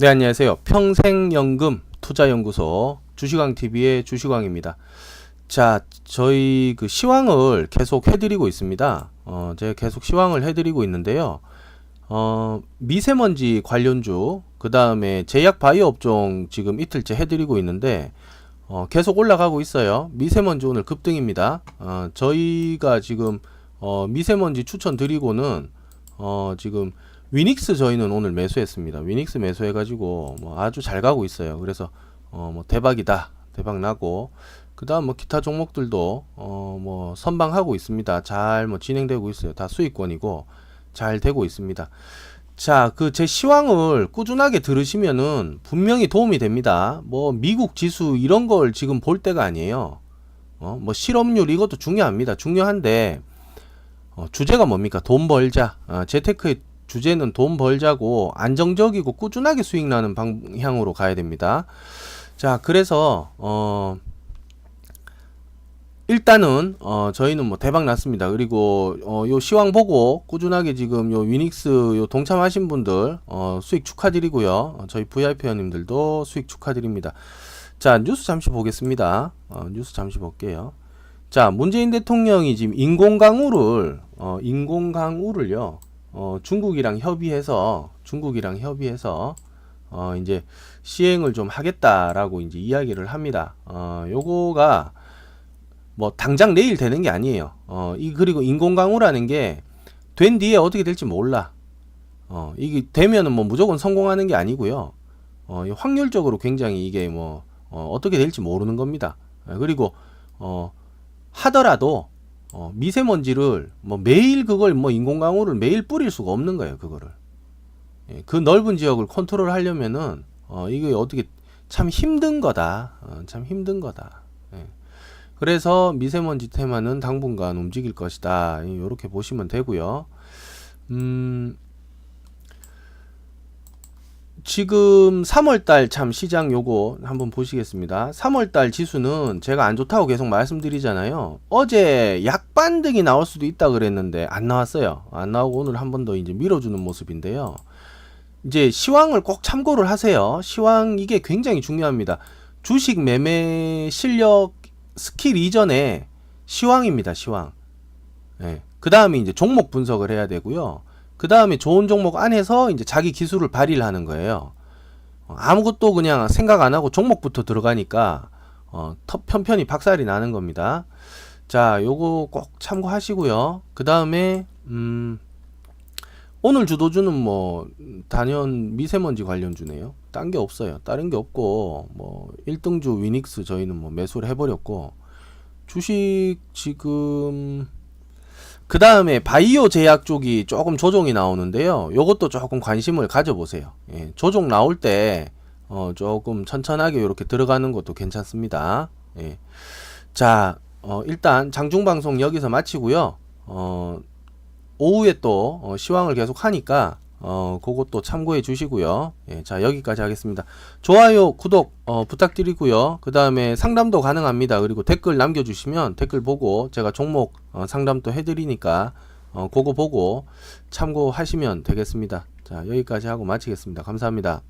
네, 안녕하세요. 평생연금 투자연구소 주시광TV의 주시광입니다. 자, 저희 그 시황을 계속 해드리고 있습니다. 어, 제가 계속 시황을 해드리고 있는데요. 어, 미세먼지 관련주, 그 다음에 제약 바이오 업종 지금 이틀째 해드리고 있는데, 어, 계속 올라가고 있어요. 미세먼지 오늘 급등입니다. 어, 저희가 지금, 어, 미세먼지 추천드리고는, 어, 지금, 위닉스 저희는 오늘 매수했습니다. 위닉스 매수해가지고 뭐 아주 잘 가고 있어요. 그래서 어 뭐 대박이다, 대박 나고 그다음 뭐 기타 종목들도 어 뭐 선방하고 있습니다. 잘 뭐 진행되고 있어요. 다 수익권이고 잘 되고 있습니다. 자, 그 제 시황을 꾸준하게 들으시면은 분명히 도움이 됩니다. 뭐 미국 지수 이런 걸 지금 볼 때가 아니에요. 어, 뭐 실업률 이것도 중요합니다. 중요한데 어, 주제가 뭡니까? 돈 벌자. 어, 재테크의 주제는 돈 벌자고 안정적이고 꾸준하게 수익 나는 방향으로 가야 됩니다. 자, 그래서 어 일단은 어 저희는 뭐 대박 났습니다. 그리고 어요 시황 보고 꾸준하게 지금 요 위닉스 요 동참하신 분들 어 수익 축하드리고요. 어, 저희 VIP 회원님들도 수익 축하드립니다. 자, 뉴스 잠시 보겠습니다. 어 뉴스 잠시 볼게요. 자, 문재인 대통령이 지금 인공강우를 어 인공강우를요. 어, 중국이랑 협의해서 중국이랑 협의해서 어, 이제 시행을 좀 하겠다라고 이제 이야기를 합니다. 어, 요거가 뭐 당장 내일 되는 게 아니에요. 어, 이 그리고 인공강우라는 게 된 뒤에 어떻게 될지 몰라. 어, 이게 되면은 뭐 무조건 성공하는 게 아니고요. 어, 이 확률적으로 굉장히 이게 뭐 어, 어떻게 될지 모르는 겁니다. 어, 그리고 어, 하더라도 어, 미세먼지를 뭐 매일 그걸 뭐 인공강우를 매일 뿌릴 수가 없는 거예요 그거를. 예, 그 넓은 지역을 컨트롤 하려면은 어, 이게 어떻게 참 힘든 거다. 어, 참 힘든 거다. 예. 그래서 미세먼지 테마는 당분간 움직일 것이다. 이렇게 보시면 되고요. 음 지금 3월달 참 시장 요거 한번 보시겠습니다. 3월달 지수는 제가 안 좋다고 계속 말씀드리잖아요. 어제 약반등이 나올 수도 있다 그랬는데 안 나왔어요. 안 나오고 오늘 한 번 더 이제 밀어주는 모습인데요. 이제 시황을 꼭 참고를 하세요. 시황 이게 굉장히 중요합니다. 주식 매매 실력 스킬 이전에 시황입니다. 시황. 예. 그 다음에 이제 종목 분석을 해야 되고요. 그 다음에 좋은 종목 안에서 이제 자기 기술을 발휘를 하는 거예요. 어, 아무것도 그냥 생각 안 하고 종목부터 들어가니까 어, 터, 편편히 박살이 나는 겁니다. 자, 요거 꼭 참고하시고요. 그 다음에 음, 오늘 주도주는 뭐 단연 미세먼지 관련주네요. 딴 게 없어요. 다른 게 없고 뭐 1등주 위닉스 저희는 뭐 매수를 해버렸고 주식 지금 그 다음에 바이오 제약 쪽이 조금 조정이 나오는데요. 요것도 조금 관심을 가져보세요. 예, 조정 나올 때 어, 조금 천천하게 이렇게 들어가는 것도 괜찮습니다. 예. 자, 어, 일단 장중 방송 여기서 마치고요. 어, 오후에 또 어, 시황을 계속 하니까 어, 그것도 참고해 주시고요. 예, 자, 여기까지 하겠습니다. 좋아요, 구독, 어, 부탁드리고요. 그 다음에 상담도 가능합니다. 그리고 댓글 남겨주시면 댓글 보고 제가 종목 어, 상담도 해드리니까 어, 그거 보고 참고하시면 되겠습니다. 자, 여기까지 하고 마치겠습니다. 감사합니다.